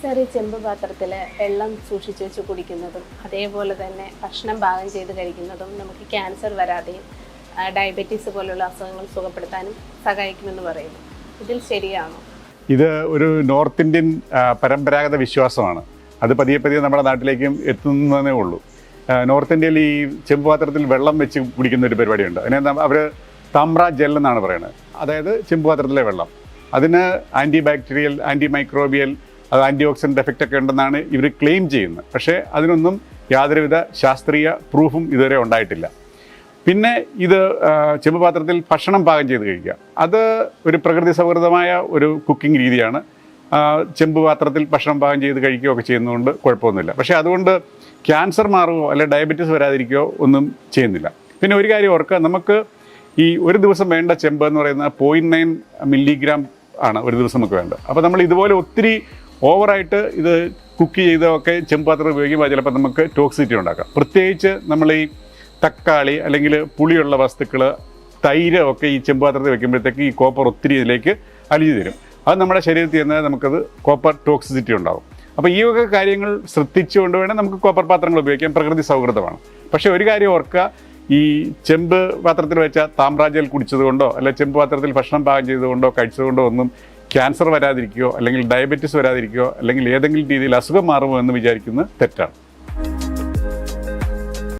ഈ ചെമ്പ് പാത്രത്തിൽ വെള്ളം സൂക്ഷിച്ചു വെച്ച് കുടിക്കുന്നതും അതേപോലെ തന്നെ ഭക്ഷണം പാകം ചെയ്ത് കഴിക്കുന്നതും നമുക്ക് ക്യാൻസർ വരാതെയും ഡയബറ്റീസ് പോലുള്ള അസുഖങ്ങൾ സുഖപ്പെടുത്താനും സഹായിക്കുമെന്ന് പറയുന്നു. ഇതിൽ ശരിയാണോ? ഇത് ഒരു നോർത്ത് ഇന്ത്യൻ പരമ്പരാഗത വിശ്വാസമാണ്. അത് പതിയെ പതിയെ നമ്മുടെ നാട്ടിലേക്കും എത്തുന്നതേ ഉള്ളൂ. നോർത്ത് ഇന്ത്യയിൽ ഈ ചെമ്പ് പാത്രത്തിൽ വെള്ളം വെച്ച് കുടിക്കുന്ന ഒരു പരിപാടിയുണ്ട്. അതിനെ അവർ താമ്ര ജെൽ എന്നാണ് പറയുന്നത്. അതായത് ചെമ്പ് പാത്രത്തിലെ വെള്ളം. അതിന് ആന്റി ബാക്ടീരിയൽ ആന്റി മൈക്രോബിയൽ അത് ആന്റി ഓക്സിഡന്റ് എഫക്റ്റ് ഒക്കെ ഉണ്ടെന്നാണ് ഇവർ ക്ലെയിം ചെയ്യുന്നത്. പക്ഷേ അതിനൊന്നും യാതൊരുവിധ ശാസ്ത്രീയ പ്രൂഫും ഇതുവരെ ഉണ്ടായിട്ടില്ല. പിന്നെ ഇത് ചെമ്പുപാത്രത്തിൽ ഭക്ഷണം പാകം ചെയ്ത് കഴിക്കുക. അത് ഒരു പ്രകൃതി സൗഹൃദമായ ഒരു കുക്കിംഗ് രീതിയാണ്. ചെമ്പുപാത്രത്തിൽ ഭക്ഷണം പാകം ചെയ്ത് കഴിക്കുകയൊക്കെ ചെയ്യുന്നതുകൊണ്ട് കുഴപ്പമൊന്നുമില്ല. പക്ഷേ അതുകൊണ്ട് ക്യാൻസർ മാറുകയോ അല്ലെ ഡയബറ്റീസ് വരാതിരിക്കുകയോ ഒന്നും ചെയ്യുന്നില്ല. പിന്നെ ഒരു കാര്യം ഓർക്കുക നമുക്ക് ഈ ഒരു ദിവസം വേണ്ട ചെമ്പ് എന്ന് പറയുന്നത് പോയിന്റ് നയൻ മില്ലിഗ്രാം ആണ് ഒരു ദിവസം നമുക്ക് വേണ്ടത്. അപ്പോൾ നമ്മൾ ഇതുപോലെ ഒത്തിരി ഓവറായിട്ട് ഇത് കുക്ക് ചെയ്തൊക്കെ ചെമ്പ് പാത്രം ഉപയോഗിക്കുമ്പോൾ ചിലപ്പോൾ നമുക്ക് ടോക്സിറ്റി ഉണ്ടാക്കാം. പ്രത്യേകിച്ച് നമ്മൾ ഈ തക്കാളി അല്ലെങ്കിൽ പുളിയുള്ള വസ്തുക്കൾ തൈര് ഒക്കെ ഈ ചെമ്പാത്രത്തിൽ വെക്കുമ്പോഴത്തേക്ക് ഈ കോപ്പർ ഒത്തിരി ഇതിലേക്ക് അലിഞ്ഞു തരും. അത് നമ്മുടെ ശരീരത്തിൽ ചെന്നാൽ നമുക്കത് കോപ്പർ ടോക്സിസിറ്റി ഉണ്ടാകും. അപ്പോൾ ഈ ഒക്കെ കാര്യങ്ങൾ ശ്രദ്ധിച്ചുകൊണ്ട് വേണം നമുക്ക് കോപ്പർ പാത്രങ്ങൾ ഉപയോഗിക്കാം പ്രകൃതി സൗഹൃദമാണ്. പക്ഷേ ഒരു കാര്യം ഓർക്കുക ഈ ചെമ്പ് പാത്രത്തിൽ വെച്ച താമ്രാജൽ കുടിച്ചതുകൊണ്ടോ അല്ലെങ്കിൽ ചെമ്പ് പാത്രത്തിൽ ഭക്ഷണം പാകം ചെയ്തുകൊണ്ടോ കഴിച്ചതുകൊണ്ടോ ഒന്നും ക്യാൻസർ വരാതിരിക്കുകയോ അല്ലെങ്കിൽ ഡയബറ്റിസ് വരാതിരിക്കുകയോ അല്ലെങ്കിൽ ഏതെങ്കിലും രീതിയിൽ അസുഖം മാറുമോ എന്ന് വിചാരിക്കുന്നത് തെറ്റാണ്.